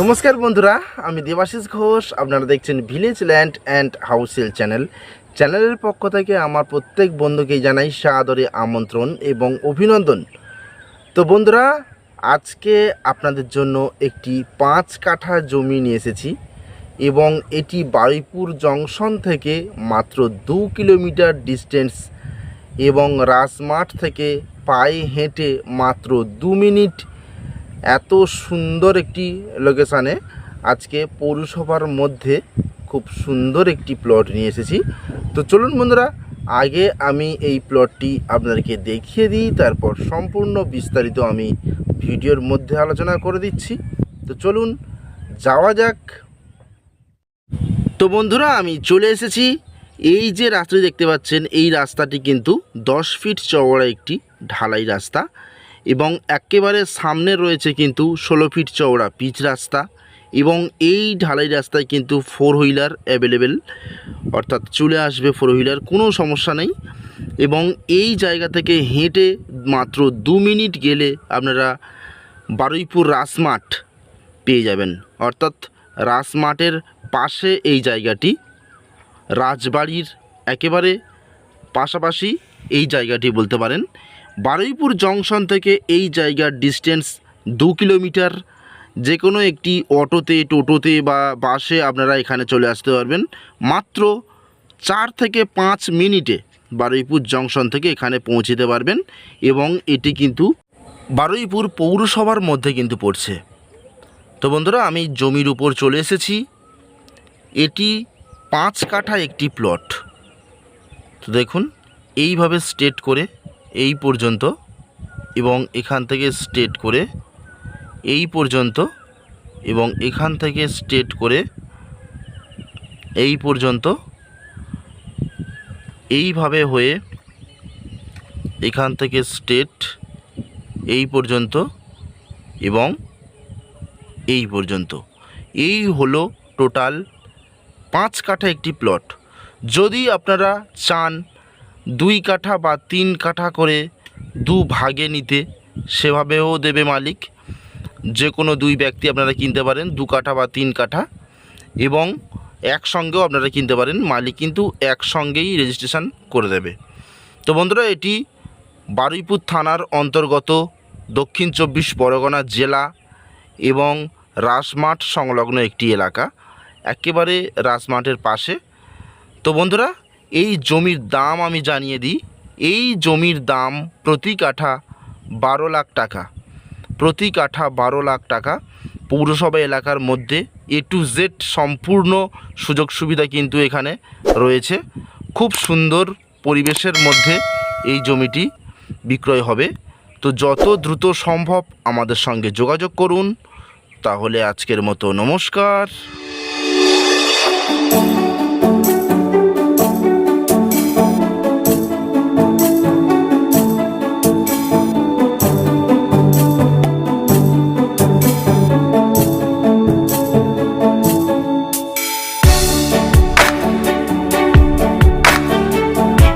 নমস্কার বন্ধুরা, আমি দেবাশিস ঘোষ। আপনারা দেখছেন village land and housel channel চ্যানেলের পক্ষ থেকে আমার প্রত্যেক বন্ধুকে জানাই সাদরে আমন্ত্রণ এবং অভিনন্দন। তো বন্ধুরা, আজকে আপনাদের জন্য একটি পাঁচ কাঠা জমি নিয়ে এসেছি এবং এটি বারুইপুর জংশন থেকে মাত্র দু কিলোমিটার ডিস্টেন্স এবং রাজমাঠ থেকে পায়ে হেঁটে মাত্র দু মিনিট এত সুন্দর একটি লোকেশানে আজকে পৌরসভার মধ্যে খুব সুন্দর একটি প্লট নিয়ে এসেছি। তো চলুন বন্ধুরা, আগে আমি এই প্লটটি আপনাদেরকে দেখিয়ে দিই, তারপর সম্পূর্ণ বিস্তারিত আমি ভিডিওর মধ্যে আলোচনা করে দিচ্ছি। তো চলুন, যাওয়া যাক। তো বন্ধুরা, আমি চলে এসেছি। এই যে রাস্তাটি দেখতে পাচ্ছেন, এই রাস্তাটি কিন্তু দশ ফিট চওড়া একটি ঢালাই রাস্তা। এবং একেবারে সামনে রয়েছে কিন্তু ষোলো ফিট চওড়া পিচ রাস্তা এবং এই ঢালাই রাস্তায় কিন্তু ফোর হুইলার অ্যাভেলেবেল অর্থাৎ চলে আসবে ফোর হুইলার কোনো সমস্যা নেই। এবং এই জায়গা থেকে হেঁটে মাত্র দু মিনিট গেলে আপনারা বারুইপুর রাসমাঠ পেয়ে যাবেন। অর্থাৎ রাসমাঠের পাশে এই জায়গাটি, রাজবাড়ির একেবারে পাশাপাশি এই জায়গাটি বলতে পারেন। বারুইপুর জংশন থেকে এই জায়গার ডিস্টেন্স দু কিলোমিটার। যে কোনো একটি অটোতে, টোটোতে বা বাসে আপনারা এখানে চলে আসতে পারবেন। মাত্র চার থেকে পাঁচ মিনিটে বারুইপুর জংশন থেকে এখানে পৌঁছতে পারবেন এবং এটি কিন্তু বারুইপুর পৌরসভার মধ্যে কিন্তু পড়ছে। তো বন্ধুরা, আমি জমির উপর চলে এসেছি। এটি পাঁচ কাঠা একটি প্লট তো দেখুন, এইভাবে স্টেট করে এই পর্যন্ত এবং এখান থেকে স্ট্রেট করে এই পর্যন্ত এবং এখান থেকে স্ট্রেট করে এই পর্যন্ত এইভাবে হয়ে এখান থেকে স্ট্রেট এই পর্যন্ত এবং এই পর্যন্ত। এই হলো টোটাল পাঁচ কাঠা একটি প্লট যদি আপনারা চান দুই কাঠা বা তিন কাঠা করে দু ভাগে নিতে, সেভাবেও দেবে মালিক। যে কোনো দুই ব্যক্তি আপনারা কিনতে পারেন, দু কাঠা বা তিন কাঠা, এবং একসঙ্গেও আপনারা কিনতে পারেন। মালিক কিন্তু একসঙ্গেই রেজিস্ট্রেশন করে দেবে। তো বন্ধুরা, এটি বারুইপুর থানার অন্তর্গত দক্ষিণ চব্বিশ পরগনা জেলা এবং রাসমাঠ সংলগ্ন একটি এলাকা। একেবারে রাসমাঠের পাশে। তো বন্ধুরা এই জমির দাম আমি জানিয়ে দিই। এই জমির দাম প্রতি কাঠা বারো লাখ টাকা। প্রতি কাঠা বারো লাখ টাকা। পৌরসভা এলাকার মধ্যে এ টু জেড সম্পূর্ণ সুযোগ সুবিধা কিন্তু এখানে রয়েছে। খুব সুন্দর পরিবেশের মধ্যে এই জমিটি বিক্রয় হবে। তো যত দ্রুত সম্ভব আমাদের সঙ্গে যোগাযোগ করুন। তাহলে আজকের মতো নমস্কার।